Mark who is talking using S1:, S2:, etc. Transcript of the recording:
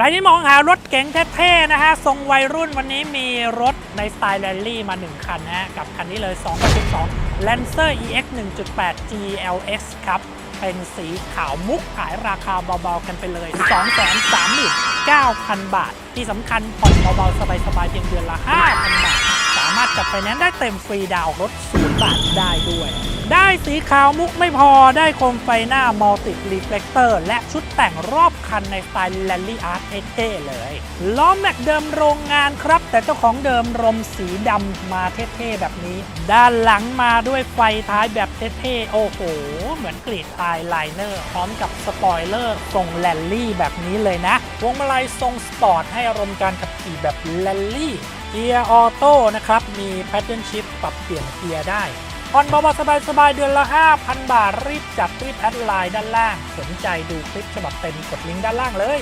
S1: รที่มองหารถเก๋งเท่ๆนะฮะทรงวัยรุ่นวันนี้มีรถในสไตล์แรลลี่มา 1 คันนะฮะกับคันนี้เลย2012 Lancer EX 1.8 GLS ครับ เป็นสีขาวมุกขายราคาเบาๆกันไปเลย 239,000 บาท ที่สำคัญผ่อนเบาๆ สบายๆ เพียงเดือนละ 5,000 บาทารถจัดไฟแนนซ์ได้เต็มฟรีดาวรถศูนย์บาทได้ด้วย ได้สีขาวมุกไม่พอได้โคมไฟหน้ามัลติรีเฟลกเตอร์และชุดแต่งรอบคันในสไตล์แรลลี่อาร์ตเท่ๆเลย ล้อแม็กเดิมโรงงานครับ แต่เจ้าของเดิมรมสีดำมาเท่ๆแบบนี้ ด้านหลังมาด้วยไฟท้ายแบบเท่ๆโอ้โห เหมือนกรีดอายไลเนอร์พร้อมกับสปอยเลอร์ทรงแรลลี่แบบนี้เลยนะ วงมาลัยทรงสปอร์ตให้อารมณ์การขับขี่แบบแรลลี่ เกียร์ออโต้นะครับ มีแพทเทิร์นชิฟปรับเปลี่ยนเกียร์ได้ผ่อนเบาๆสบายๆ เดือนละ 5,000 บาท รีบจัดรีบแอดไลน์ด้านล่าง สนใจดูคลิปฉบับเต็มกดลิงก์ด้านล่างเลย